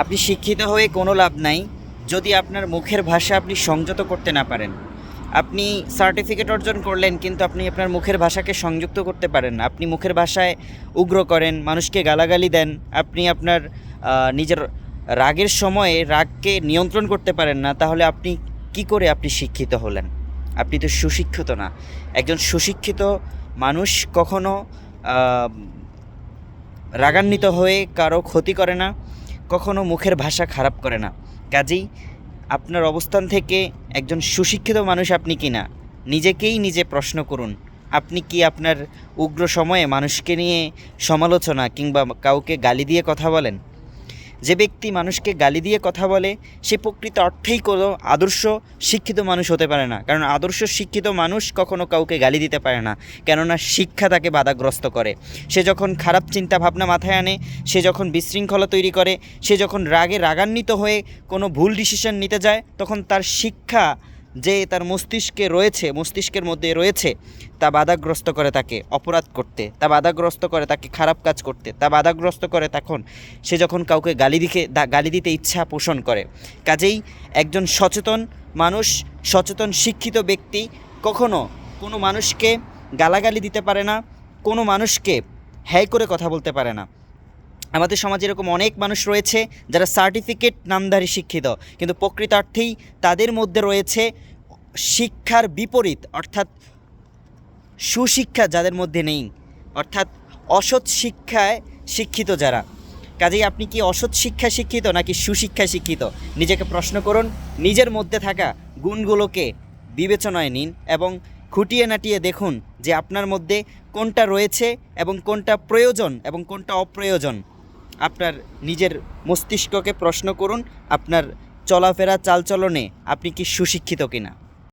আপনি শিক্ষিত হয়ে কোনো লাভ নাই, যদি আপনার মুখের ভাষা আপনি সংযত করতে না পারেন। আপনি সার্টিফিকেট অর্জন করলেন, কিন্তু আপনি আপনার মুখের ভাষাকে সংযুক্ত করতে পারেন না। আপনি মুখের ভাষায় উগ্র করেন, মানুষকে গালাগালি দেন, আপনি আপনার নিজের রাগের সময়ে রাগকে নিয়ন্ত্রণ করতে পারেন না, তাহলে আপনি কি করে আপনি শিক্ষিত হলেন? আপনি তো সুশিক্ষিত না। একজন সুশিক্ষিত মানুষ কখনো রাগান্বিত হয়ে কারও ক্ষতি করে না। কখনো মুখের ভাষা খারাপ করে না। কাজেই আপনার অবস্থান থেকে একজন সুশিক্ষিত মানুষ আপনি কি না নিজেকেই নিজে প্রশ্ন করুন, আপনি কি আপনার উগ্র সময়ে মানুষকে নিয়ে সমালোচনা কিংবা কাউকে গালি দিয়ে কথা বলেন? যে ব্যক্তি মানুষকে গালি দিয়ে কথা বলে, সে প্রকৃত অর্থেই কোনো আদর্শ শিক্ষিত মানুষ হতে পারে না। কারণ আদর্শ শিক্ষিত মানুষ কখনো কাউকে গালি দিতে পারে না, কেননা শিক্ষা তাকে বাধাগ্রস্ত করে। সে যখন খারাপ চিন্তা ভাবনা মাথায় আনে, সে যখন বিশৃঙ্খলা তৈরি করে, সে যখন রাগে রাগান্বিত হয়ে কোনো ভুল ডিসিশন নিতে যায়, তখন তার শিক্ষা যে তার মস্তিষ্কে রয়েছে, মস্তিষ্কের মধ্যে রয়েছে, তা বাধাগ্রস্ত করে তাকে অপরাধ করতে, তা বাধাগ্রস্ত করে তাকে খারাপ কাজ করতে, তা বাধাগ্রস্ত করে তখন সে যখন কাউকে গালি দিকে গালি দিতে ইচ্ছা পোষণ করে। কাজেই একজন সচেতন মানুষ, সচেতন শিক্ষিত ব্যক্তি কখনো কোনো মানুষকে গালাগালি দিতে পারে না, কোনো মানুষকে হ্যায় করে কথা বলতে পারে না। আমাদের সমাজে এরকম অনেক মানুষ রয়েছে যারা সার্টিফিকেট নামধারী শিক্ষিত, কিন্তু প্রকৃতার্থেই তাদের মধ্যে রয়েছে শিক্ষার বিপরীত, অর্থাৎ সুশিক্ষা যাদের মধ্যে নেই, অর্থাৎ অসৎ শিক্ষায় শিক্ষিত যারা। কাজেই আপনি কি অসৎ শিক্ষা শিক্ষিত নাকি সুশিক্ষায় শিক্ষিত? নিজেকে প্রশ্ন করুন, নিজের মধ্যে থাকা গুণগুলোকে বিবেচনায় নিন এবং খুঁটিয়ে নাটিয়ে দেখুন যে আপনার মধ্যে কোনটা রয়েছে এবং কোনটা প্রয়োজন এবং কোনটা অপ্রয়োজন। আপনার নিজের মস্তিষ্ককে প্রশ্ন করুন আপনার চলাফেরা চালচলনে আপনি কি সুশিক্ষিত কিনা।